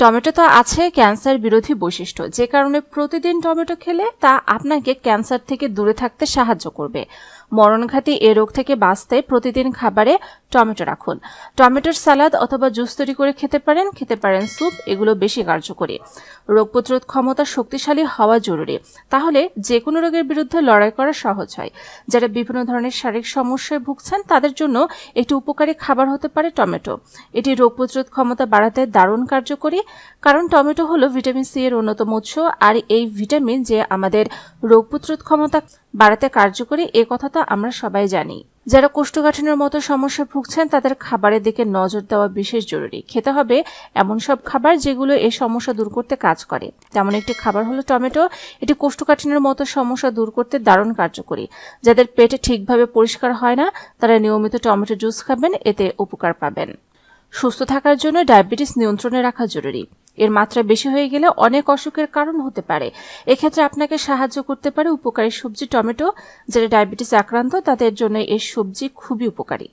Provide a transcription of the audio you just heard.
Tomato তো আছে, cancer বিরোধী বৈশিষ্ট্য। যে কারণে প্রতিদিন টমেটো খেলে তা আপনাকে ক্যান্সার থেকে দূরে থাকতে সাহায্য করবে। মরণঘাতী এ রোগ থেকে বাঁচতে প্রতিদিন খাবারে টমেটো রাখুন। টমেটোর সালাদ অথবা জুস তৈরি করে খেতে পারেন খেতে পারেন স্যুপ, এগুলো বেশি কার্যকরী। রোগ প্রতিরোধ ক্ষমতা শক্তিশালী হওয়া জরুরি। তাহলে যে কোনো রোগের বিরুদ্ধে লড়াই করা সহজ হয়। যারা বিভিন্ন ধরনের শারীরিক সমস্যায় ভুগছেন, তাদের জন্য একটি উপকারী খাবার হতে পারে টমেটো। এটি রোগ প্রতিরোধ ক্ষমতা বাড়াতে দারুণ কার্যকরী কারণ টমেটো হলো ভিটামিন সি এর অন্যতম উৎস আর এই ভিটামিন যে আমাদের রোগ প্রতিরোধ ক্ষমতা বাড়াতে কার্যকরী, এ কথা তো আমরা সবাই জানি। যারা কোষ্ঠকাঠিন্যের মতো সমস্যায় ভুগছেন, তাদের খাবারের দিকে নজর দেওয়া বিশেষ জরুরি। খেতে হবে এমন সব খাবার যেগুলো এই সমস্যা দূর করতে কাজ করে। তেমন একটি খাবার হলো টমেটো। এটি কোষ্ঠকাঠিন্যের মতো সমস্যা দূর করতে দারুণ কার্যকরী। যাদের পেটে ঠিকভাবে পরিষ্কার হয় না, তারা নিয়মিত টমেটো জুস খাবেন, এতে উপকার পাবেন। সুস্থ থাকার জন্য ডায়াবেটিস নিয়ন্ত্রণে রাখা জরুরি। এর মাত্রা বেশি হয়ে গেলে অনেক অসুখের কারণ হতে পারে। এক্ষেত্রে আপনাকে সাহায্য করতে পারে উপকারী সবজি টমেটো, যারা ডায়াবেটিস আক্রান্ত, তাদের জন্য এই সবজি খুবই উপকারী।